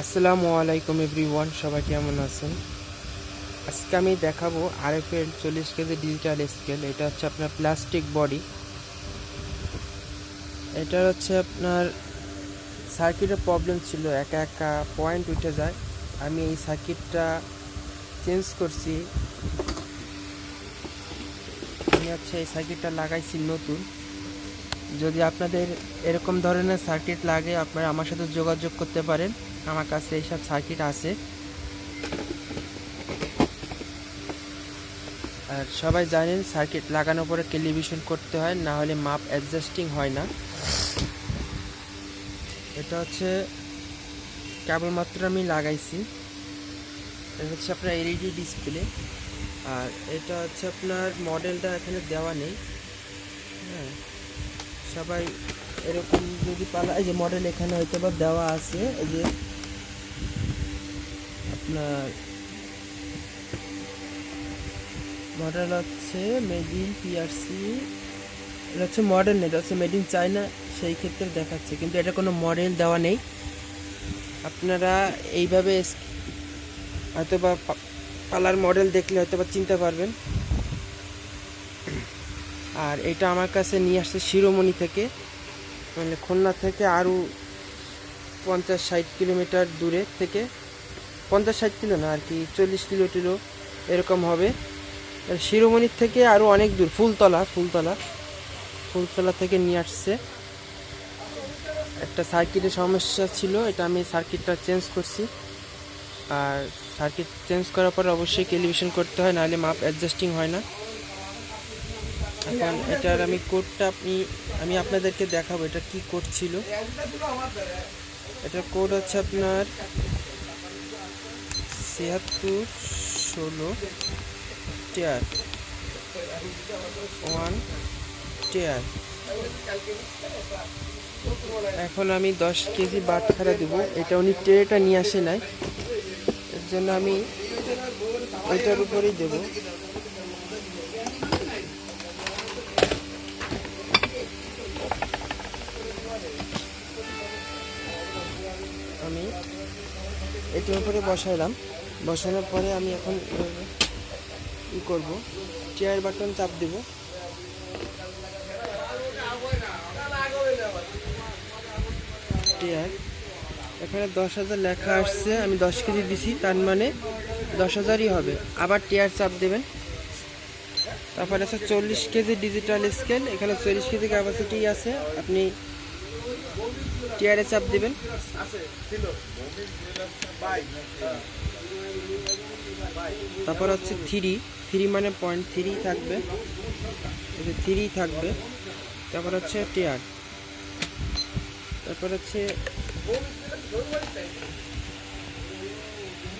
আসসালামু আলাইকুম এভরিওয়ান, সবাই কেমন আছেন? আজকে আমি দেখাবো আরএফএল চল্লিশ কেজি ডিজিটাল স্কেল। এটা হচ্ছে আপনার প্লাস্টিক বডি। এটা হচ্ছে আপনার সার্কিটের প্রবলেম ছিল, একা একা পয়েন্ট উঠে যায়। আমি এই সার্কিটটা চেঞ্জ করছি। আমি হচ্ছে এই সার্কিটটা লাগাইছি নতুন। যদি আপনাদের এরকম ধরনের সার্কিট লাগে, আপনারা আমার সাথে যোগাযোগ করতে পারেন। আমার কাছে এইসব সার্কিট আছে। আর সবাই জানেন, সার্কিট লাগানোর পরে টেলিভিশন করতে হয়, না হলে মাপ অ্যাডজাস্টিং হয় না। এটা হচ্ছে কেবলমাত্র আমি লাগাইছি। এটা হচ্ছে আপনার এলইডি ডিসপ্লে। আর এটা হচ্ছে আপনার মডেলটা এখানে দেওয়া নেই। হ্যাঁ সবাই এরকম যদি পালা এই যে মডেল এখানে হয়তো বা দেওয়া আছে, এই যে আপনার মডেল হচ্ছে মেড ইন পিআরসি এটা হচ্ছে মডেল নেই এটা হচ্ছে মেড ইন চায়না সেই ক্ষেত্রে দেখাচ্ছে, কিন্তু এটা কোনো মডেল দেওয়া নেই। আপনারা এইভাবে হয়তো বা পালার মডেল দেখলে হয়তো বা চিনতে পারবেন। আর এটা আমার কাছে নিয়ে আসছে শিরোমণি থেকে। মানে খুলনা থেকে আরও পঞ্চাশ ষাট কিলোমিটার দূরে থেকে, পঞ্চাশ ষাট কিলো না, আর কি চল্লিশ কিলো টিলো এরকম হবে। শিরোমণির থেকে আরও অনেক দূর, ফুলতলা ফুলতলা ফুলতলা থেকে নিয়ে আসছে। একটা সার্কিটের সমস্যা ছিল, এটা আমি সার্কিটটা চেঞ্জ করছি। আর সার্কিট চেঞ্জ করার পর অবশ্যই টেলিভিশন করতে হয়, নাহলে মাপ অ্যাডজাস্টিং হয় না। এখন এটার আমি কোডটা আপনি, আমি আপনাদেরকে দেখাবো এটা কি কোড ছিল। এটার কোড হচ্ছে আপনার ছিয়াত্তর ষোলো টেয়ার ওয়ান টেয়ার এখন আমি দশ কেজি বাটখারা দেবো। এটা উনি ট্রেটা নিয়ে আসে নাই। এর জন্য আমি ওইটার উপরেই দেবো। আমি এটির উপরে বসাইলাম। বসানোর পরে আমি এখন, ই করব। চেয়ার বাটন চাপ দেব। টিয়ার এখানে দশ হাজার লেখা আসছে, আমি দশ কেজি দিছি, তার মানে দশ হাজারই হবে। আবার টিয়ার চাপ দেবেন। তারপরে আছে চল্লিশ কেজি ডিজিটাল স্কেল এখানে চল্লিশ কেজি ক্যাপাসিটি আছে। আপনি টিয়ারে চাপ দেবেন। তারপর হচ্ছে থ্রি থ্রি মানে পয়েন্ট থ্রি থাকবে। থ্রি থাকবে। তারপর হচ্ছে টিয়ার তারপর হচ্ছে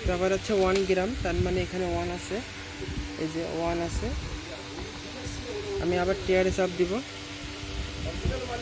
তারপর হচ্ছে ওয়ান গ্রাম তার মানে এখানে ওয়ান আছে। এই যে ওয়ান আছে। আমি আবার টিয়ারে চাপ দিব।